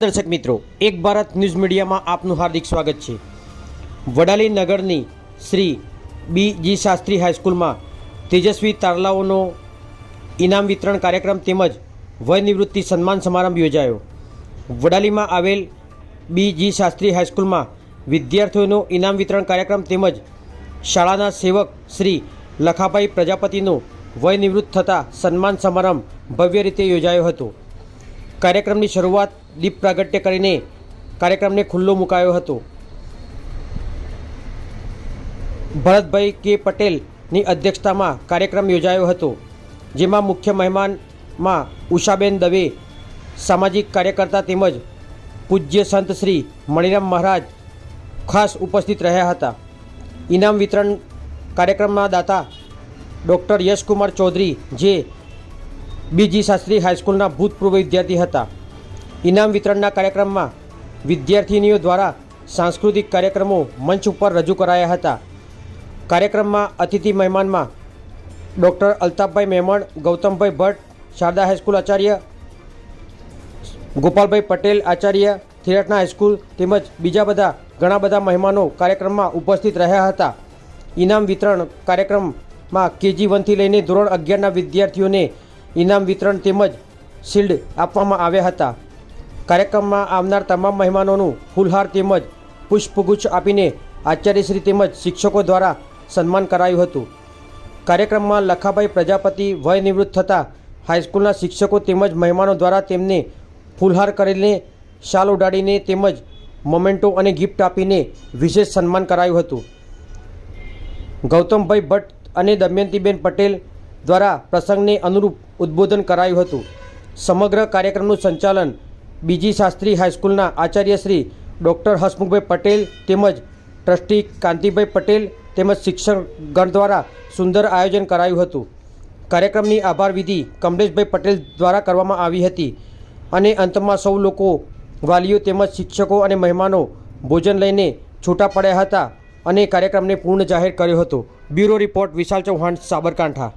દર્શક મિત્રો, એક ભારત ન્યૂઝ મીડિયામાં આપનું હાર્દિક સ્વાગત છે. વડાલી નગરની શ્રી બી જી શાસ્ત્રી હાઈસ્કૂલમાં તેજસ્વી તારલાઓનો ઇનામ વિતરણ કાર્યક્રમ તેમજ વયનિવૃત્તિ સન્માન સમારંભ યોજાયો. વડાલીમાં આવેલ બી જી શાસ્ત્રી હાઈસ્કૂલમાં વિદ્યાર્થીઓનો ઇનામ વિતરણ કાર્યક્રમ તેમજ શાળાના સેવક શ્રી લખાભાઈ પ્રજાપતિનો વયનિવૃત્ત થતા સન્માન સમારંભ ભવ્ય રીતે યોજાયો હતો. કાર્યક્રમની શરૂઆત દીપ પ્રાગટ્ય કરીને કાર્યક્રમને ખુલ્લો મુકાયો હતો. ભરતભાઈ કે પટેલની અધ્યક્ષતામાં કાર્યક્રમ યોજાયો હતો, જેમાં મુખ્ય મહેમાનમાં ઉષાબેન દવે, સામાજિક કાર્યકર્તા તેમજ પૂજ્ય સંત શ્રી મણિરામ મહારાજ ખાસ ઉપસ્થિત રહ્યા હતા. ઇનામ વિતરણ કાર્યક્રમના દાતા ડૉક્ટર યશકુમાર ચૌધરી, જે બીજી શાસ્ત્રી હાઈસ્કૂલના ભૂતપૂર્વ વિદ્યાર્થી હતા. ઇનામ વિતરણના કાર્યક્રમમાં વિદ્યાર્થિનીઓ દ્વારા સાંસ્કૃતિક કાર્યક્રમો મંચ ઉપર રજૂ કરાયા હતા. કાર્યક્રમમાં અતિથિ મહેમાનમાં ડૉક્ટર અલ્તાફભાઈ મેમણ, ગૌતમભાઈ ભટ્ટ, શારદા હાઈસ્કૂલ આચાર્ય, ગોપાલભાઈ પટેલ આચાર્ય થિરટના હાઈસ્કૂલ તેમજ બીજા બધા ઘણા બધા મહેમાનો કાર્યક્રમમાં ઉપસ્થિત રહ્યા હતા. ઇનામ વિતરણ કાર્યક્રમમાં કેજી વનથી લઈને ધોરણ અગિયારના વિદ્યાર્થીઓને ઇનામ વિતરણ તેમજ શિલ્ડ આપવામાં આવ્યા હતા. કાર્યક્રમમાં આવનાર તમામ મહેમાનોનું ફૂલહાર તેમજ પુષ્પગુચ્છ આપીને આચાર્યશ્રી તેમજ શિક્ષકો દ્વારા સન્માન કરાયું હતું. કાર્યક્રમમાં લખાભાઈ પ્રજાપતિ વય નિવૃત્ત થતા હાઈસ્કૂલના શિક્ષકો તેમજ મહેમાનો દ્વારા તેમને ફૂલહાર કરીને શાલ ઉડાડીને તેમજ મોમેન્ટો અને ગિફ્ટ આપીને વિશેષ સન્માન કરાયું હતું. ગૌતમભાઈ ભટ્ટ અને દમયંતીબેન પટેલ દ્વારા પ્રસંગને અનુરૂપ ઉદ્બોધન કરાયું હતું. સમગ્ર કાર્યક્રમનું સંચાલન બીજી શાસ્ત્રી હાઈસ્કૂલના આચાર્ય શ્રી ડૉક્ટર હસમુખભાઈ પટેલ તેમજ ટ્રસ્ટી કાંતિભાઈ પટેલ તેમજ શિક્ષકગણ દ્વારા સુંદર આયોજન કરાયું હતું. કાર્યક્રમની આભાર વિધિ કમલેશભાઈ પટેલ દ્વારા કરવામાં આવી હતી અને અંતમાં સૌ લોકો, વાલીઓ તેમજ શિક્ષકો અને મહેમાનો ભોજન લઈને છૂટા પડ્યા હતા અને કાર્યક્રમને પૂર્ણ જાહેર કર્યો હતો. Bureau report Vishal Chauhan, Sabarkantha.